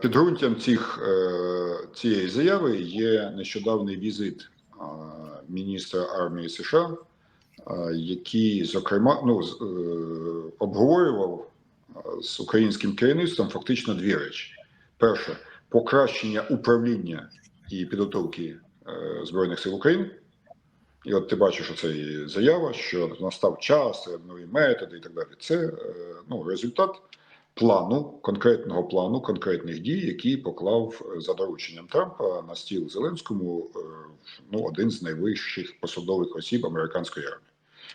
Підґрунтям е, цієї заяви є нещодавний візит е, міністра армії США, е, який, зокрема, ну, обговорював з українським керівництвом фактично дві речі: перше покращення управління і підготовки Збройних сил України. І от ти бачиш, що це заява, що настав час, нові методи і так далі. Це ну, результат плану, конкретного плану, конкретних дій, які поклав е, за дорученням Трампа на стіл Зеленському е, ну, один з найвищих посадових осіб американської армії.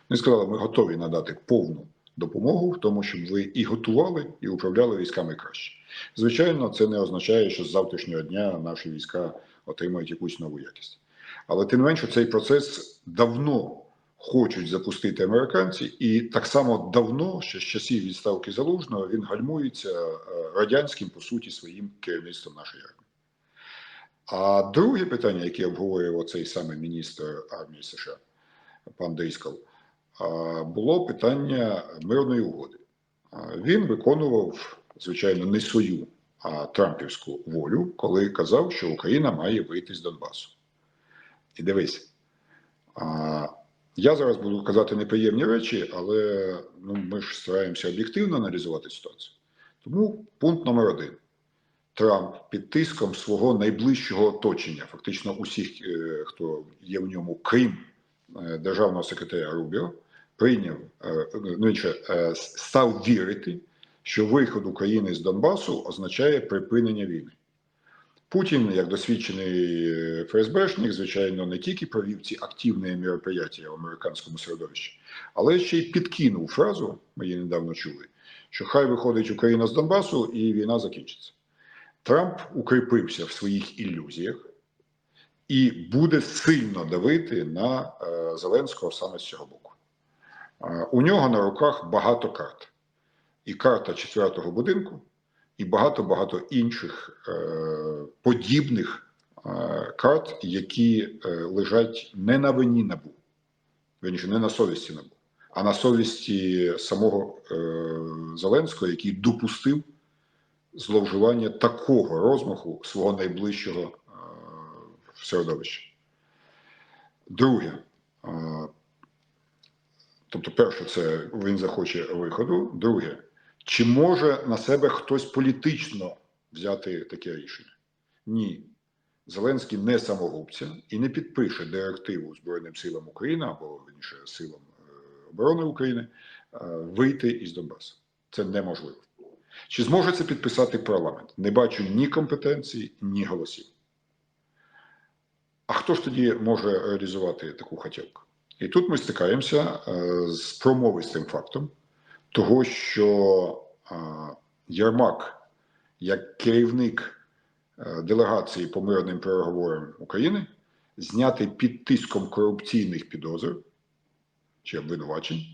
Вони сказали, ми готові надати повну допомогу в тому, щоб ви і готували, і управляли військами краще. Звичайно, це не означає, що з завтрашнього дня наші війська отримають якусь нову якість. Але тим не менше, цей процес давно хочуть запустити американці, і так само давно, ще з часів відставки залужного, він гальмується е, радянським по суті своїм керівництвом нашої армії. А друге питання, яке обговорював цей самий міністр армії США, пан Дейскал, було питання мирної угоди. Він виконував, звичайно, не свою, а трампівську волю, коли казав, що Україна має вийти з Донбасу. І дивись, я зараз буду казати неприємні речі, але ну, ми ж стараємося об'єктивно аналізувати ситуацію. Тому пункт номер один. Трамп під тиском свого найближчого оточення, фактично усіх, е, хто є в ньому, крім е, державного секретаря Рубіо, прийняв е, ну, інше, став вірити, що виход України з Донбасу означає припинення війни. Путін, як досвідчений е, ФСБшник, звичайно, не тільки провів ці активні мероприятия в американському середовищі, але ще й підкинув фразу, ми її недавно чули, що хай виходить Україна з Донбасу і війна закінчиться. Трамп укріпився в своїх ілюзіях і буде сильно давити на е, Зеленського саме з цього боку. Е, у нього на руках багато карт. І карта четвертого будинку, і багато-багато інших е, подібних е, карт, які е, лежать не на вині набу, верніше, не на совісті набу, а на совісті самого е, Зеленського, який допустив зловживання такого розмаху свого найближчого е, середовища. Друге, е, тобто, перше, це він захоче виходу. Друге, чи може на себе хтось політично взяти таке рішення? Ні. Зеленський не самогубця і не підпише директиву Збройним силам України або інше силам е, оборони України е, вийти із Донбасу. Це неможливо. Чи зможе це підписати парламент? Не бачу ні компетенції, ні голосів. А хто ж тоді може реалізувати таку хотілку? І тут ми стикаємося е, з промовистим фактом того, що Єрмак, як керівник е, делегації по мирним переговорам України, знятий під тиском корупційних підозр чи обвинувачень,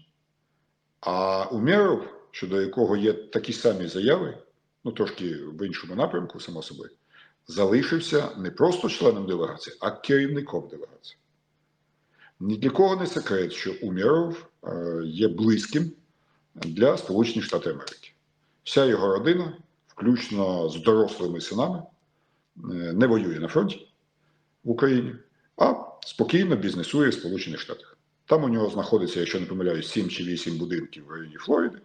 а Умєров, щодо якого є такі самі заяви, ну трошки в іншому напрямку, само собою, залишився не просто членом делегації, а керівником делегації. Ні для кого не секрет, що Умєров е, є близьким для Сполучених Штатів Америки. Вся його родина, включно з дорослими синами, е, не воює на фронті в Україні, а спокійно бізнесує в Сполучених Штатах. Там у нього знаходиться, якщо не помиляюсь, 7 чи 8 будинків в районі Флориди.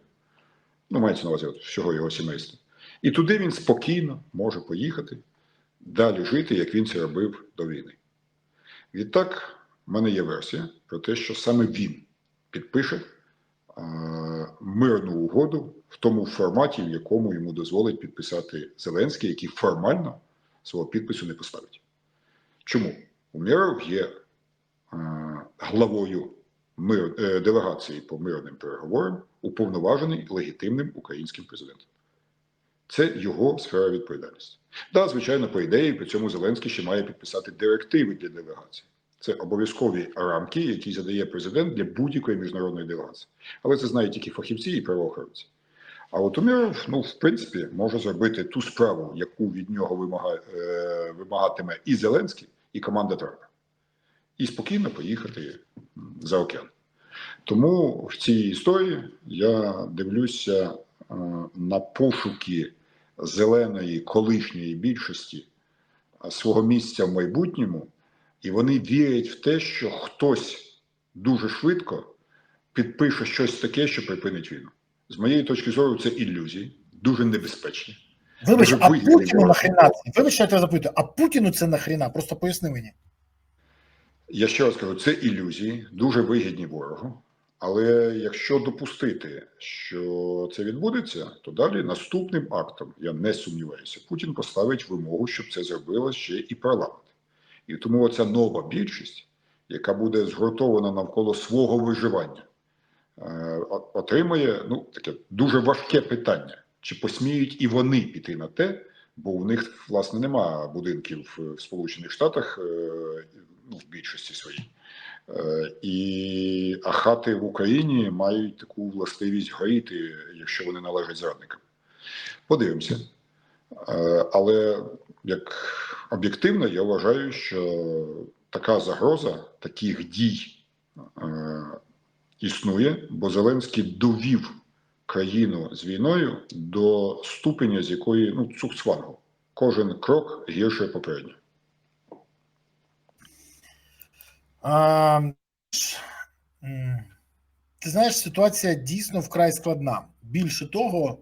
Ну, мається на увазі от, всього його сімейства. І туди він спокійно може поїхати, далі жити, як він це робив до війни. Відтак, в мене є версія про те, що саме він підпише мирну угоду в тому форматі, в якому йому дозволить підписати Зеленський, який формально свого підпису не поставить. Чому? Умєров є е, главою мир, е, делегації по мирним переговорам, уповноважений легітимним українським президентом. Це його сфера відповідальності. Да, звичайно, по ідеї, при цьому Зеленський ще має підписати директиви для делегації. Це обов'язкові рамки, які задає президент для будь-якої міжнародної делегації. Але це знають тільки фахівці і правоохоронці. А от Уміров, ну, в принципі, може зробити ту справу, яку від нього вимагає, е, вимагатиме і Зеленський, і команда Трампа. І спокійно поїхати за океан. Тому в цій історії я дивлюся е, на пошуки зеленої колишньої більшості свого місця в майбутньому, і вони вірять в те, що хтось дуже швидко підпише щось таке, що припинить війну. З моєї точки зору, це ілюзії, дуже небезпечні. Вибач, Дуже а Путіну це? Вибач, я тебе запитую, а Путіну це нахрена? Просто поясни мені. Я ще раз кажу, це ілюзії, дуже вигідні ворогу. Але якщо допустити, що це відбудеться, то далі наступним актом, я не сумніваюся, Путін поставить вимогу, щоб це зробило ще і парламент. І тому оця нова більшість, яка буде згуртована навколо свого виживання, е, отримає ну, таке дуже важке питання: чи посміють і вони піти на те, бо у них власне немає будинків в Сполучених Штатах е, ну, в більшості своїй. Е, І а хати в Україні мають таку властивість горіти, якщо вони належать зрадникам. Подивимося. Але як об'єктивно, я вважаю, що така загроза таких дій е, існує, бо Зеленський довів країну з війною до ступеня, з якої ну цукцвангу. Кожен крок гірше попереднього. А, ти знаєш, ситуація дійсно вкрай складна. Більше того,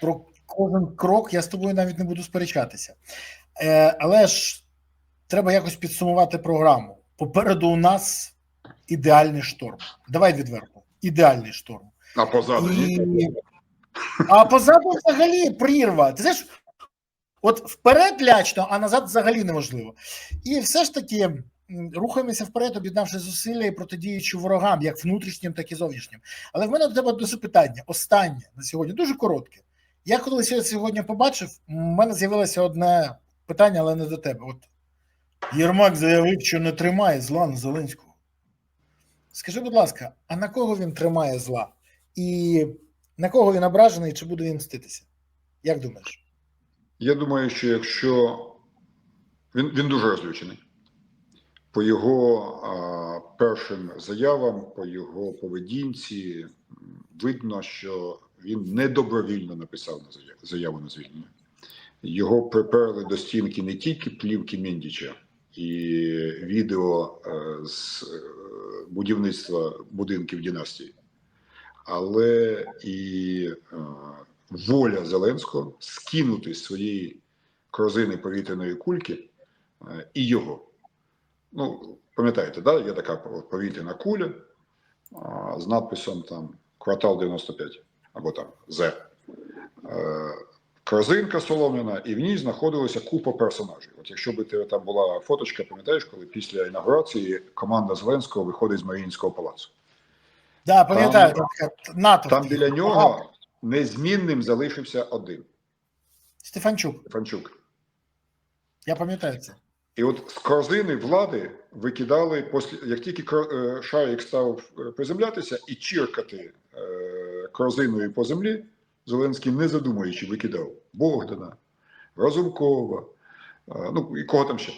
про кожен крок я з тобою навіть не буду сперечатися. Е, але ж треба якось підсумувати програму. Попереду у нас ідеальний шторм. Давай відверто. Ідеальний шторм. А позаду? І... А позаду взагалі прірва. Ти знаєш, от вперед лячно, а назад взагалі неможливо. І все ж таки рухаємося вперед, об'єднавши зусилля і протидіючи ворогам, як внутрішнім, так і зовнішнім. Але в мене до тебе одне запитання. Останнє на сьогодні, дуже коротке. Я коли сьогодні- сьогодні побачив, у мене з'явилося одне питання, але не до тебе. От Єрмак заявив, що не тримає зла на Зеленського. Скажи, будь ласка, а на кого він тримає зла? І на кого він ображений, чи буде він мститися? Як думаєш? Я думаю, що якщо він, він дуже розлючений. По його а, першим заявам, по його поведінці, видно, що він недобровільно написав на заяву, на звільнення. Його приперли до стінки не тільки плівки Міндіча і відео е, з е, будівництва будинків династії, але і е, воля Зеленського скинути з своєї корзини повітряної кульки і його. Ну, пам'ятаєте, да? є така повітряна куля з надписом там квартал 95 або там З. Е, Корзинка солом'яна, і в ній знаходилася купа персонажів. От якщо би там була фоточка, пам'ятаєш, коли після інаугурації команда Зеленського виходить з Маріїнського палацу. Да, пам'ятаю, Там- там, НАТО. Там біля нього незмінним залишився один Стефанчук, Фанчук. я пам'ятаю це. І от з корзини влади викидали як тільки е, шарик став е, приземлятися і чиркати е, корзиною по землі, Зеленський, не задумуючи, викидав Богдана, Разумкова, ну і кого там ще?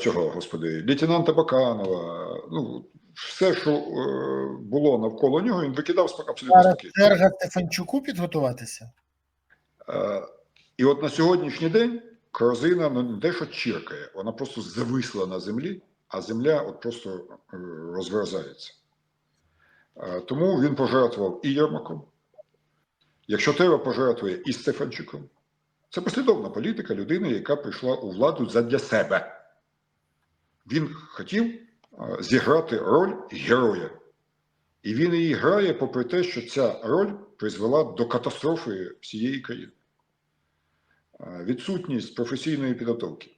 Цього, господи, лейтенанта Баканова. Ну, все, що е, було навколо нього, він викидав абсолютно спокійно. черга Стефанчуку підготуватися. Е, І от на сьогоднішній день корзина ну, не те, що чиркає, вона просто зависла на землі, а земля от просто е, розверзається. Е, Тому він пожертвував і Єрмаком. Якщо треба, пожертвує і Стефанчуком. Це послідовна політика людини, яка прийшла у владу задля себе. Він хотів е, зіграти роль героя. І він її грає, попри те, що ця роль призвела до катастрофи всієї країни. Е, Відсутність професійної підготовки,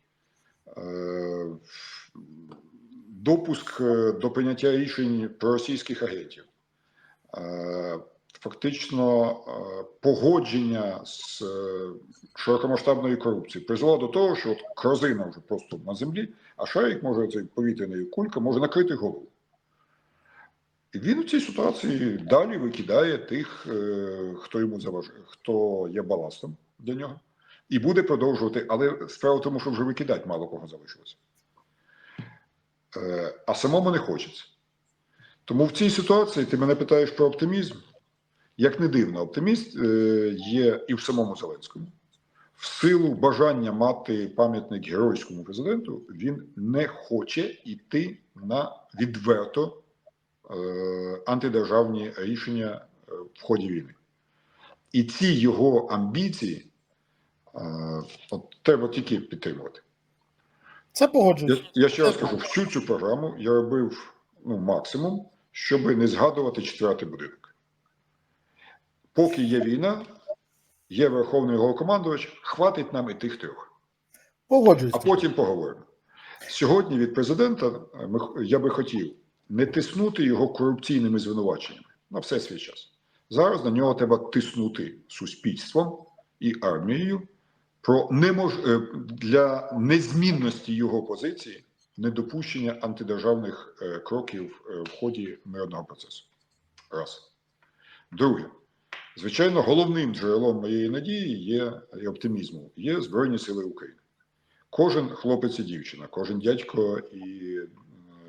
допуск е, до прийняття рішень про російських агентів, е, фактично е, погодження з широкомасштабною корупцією призвело до того, що от корзина вже просто на землі, а шарик може цей повітряний кулька може накрити голову. І він у цій ситуації далі викидає тих, хто йому заважає, хто є баластом для нього, і буде продовжувати. Але справа в тому, що вже викидати мало кого залишилося. Е, А самому не хочеться. Тому в цій ситуації ти мене питаєш про оптимізм. як не дивно, оптиміст е, є і в самому Зеленському. В силу бажання мати пам'ятник геройському президенту, він не хоче йти на відверто е, антидержавні рішення в ході війни. І ці його амбіції от, треба тільки підтримувати. Це Я, погоджуюсь. я ще раз кажу, всю цю програму я робив ну, максимум, щоб не згадувати четвертий будинок. Поки є війна, є Верховний Головнокомандувач, хватить нам і тих трьох. Погоджуюсь. А потім поговоримо. Сьогодні від президента е, я би хотів не тиснути його корупційними звинуваченнями на все свій час. Зараз на нього треба тиснути суспільством і армією про немож... е, для незмінності його позиції недопущення антидержавних е, кроків е, в ході мирного процесу. Раз. Друге. Звичайно, головним джерелом моєї надії є і оптимізму є Збройні Сили України. Кожен хлопець і дівчина, кожен дядько і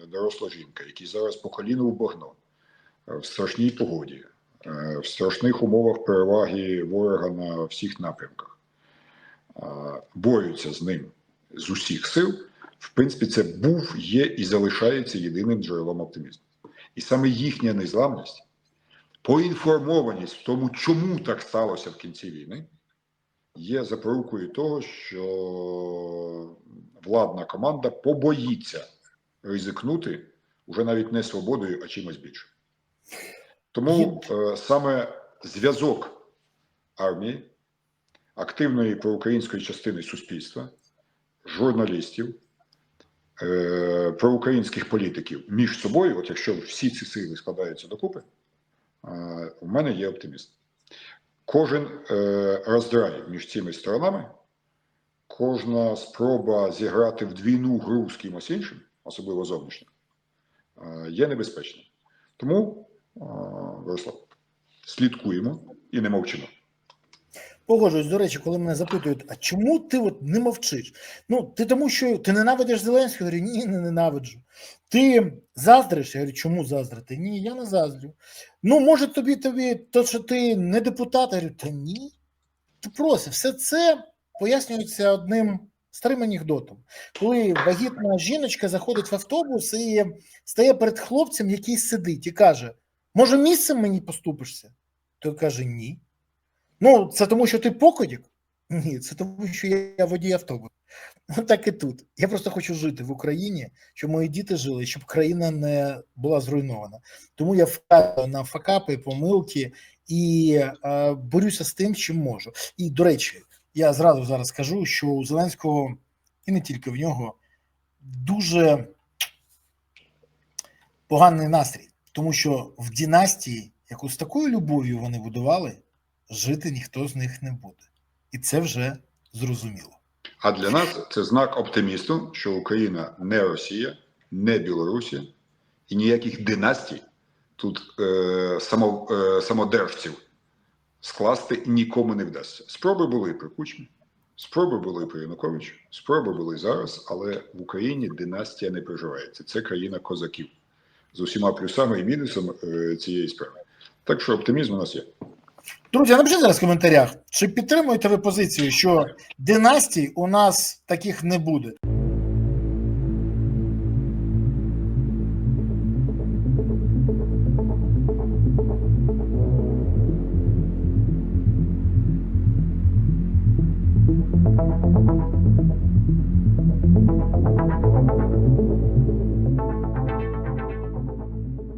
доросла жінка, які зараз по коліну в багно в страшній погоді, в страшних умовах переваги ворога на всіх напрямках, борються з ним з усіх сил. В принципі, це був, є і залишається єдиним джерелом оптимізму. І саме їхня незламність, поінформованість в тому, чому так сталося в кінці війни, є запорукою того, що владна команда побоїться ризикнути уже навіть не свободою, а чимось більше. Тому е, саме зв'язок армії, активної проукраїнської частини суспільства, журналістів, е, проукраїнських політиків між собою, от якщо всі ці сили складаються докупи, е, у мене є оптимізм. Кожен е, роздрай між цими сторонами, кожна спроба зіграти в двійну гру з кимось іншим, особливо зовнішньо, е, є небезпечною. Тому, е, Борислав, слідкуємо і не мовчимо. Погоджуюсь, до речі, коли мене запитують, а чому ти от не мовчиш? Ну, ти тому, що ти ненавидиш Зеленського? Я говорю, ні, не ненавиджу. Ти заздриш? Я говорю, чому заздрити? Ні, я не заздрю. Ну, може, тобі тобі, то, що ти не депутат, я говорю, та ні. Ти просто все це пояснюється одним старим анекдотом. Коли вагітна жіночка заходить в автобус і стає перед хлопцем, який сидить, і каже: Може, місцем мені поступишся? Той каже, ні. Ну, це тому, що ти покодік? Ні, це тому, що я водій автобус. Ну так і тут. Я просто хочу жити в Україні, щоб мої діти жили, щоб країна не була зруйнована. Тому я вказую на факапи, помилки і е, борюся з тим, чим можу. І до речі, я зразу зараз скажу, що у Зеленського і не тільки в нього дуже поганий настрій, тому що в династії, яку з такою любов'ю вони будували, жити ніхто з них не буде. І це вже зрозуміло. А для нас це знак оптимісту, що Україна не Росія, не Білорусія і ніяких династій тут е, само, е, самодержців скласти нікому не вдасться. Спроби були при Кучмі, спроби були при Януковичу, спроби були зараз, але в Україні династія не проживається. Це країна козаків з усіма плюсами і мінусами е, цієї справи. Так що оптимізм у нас є. Друзі, напишіть зараз в коментарях, чи підтримуєте ви позицію, що династій у нас таких не буде.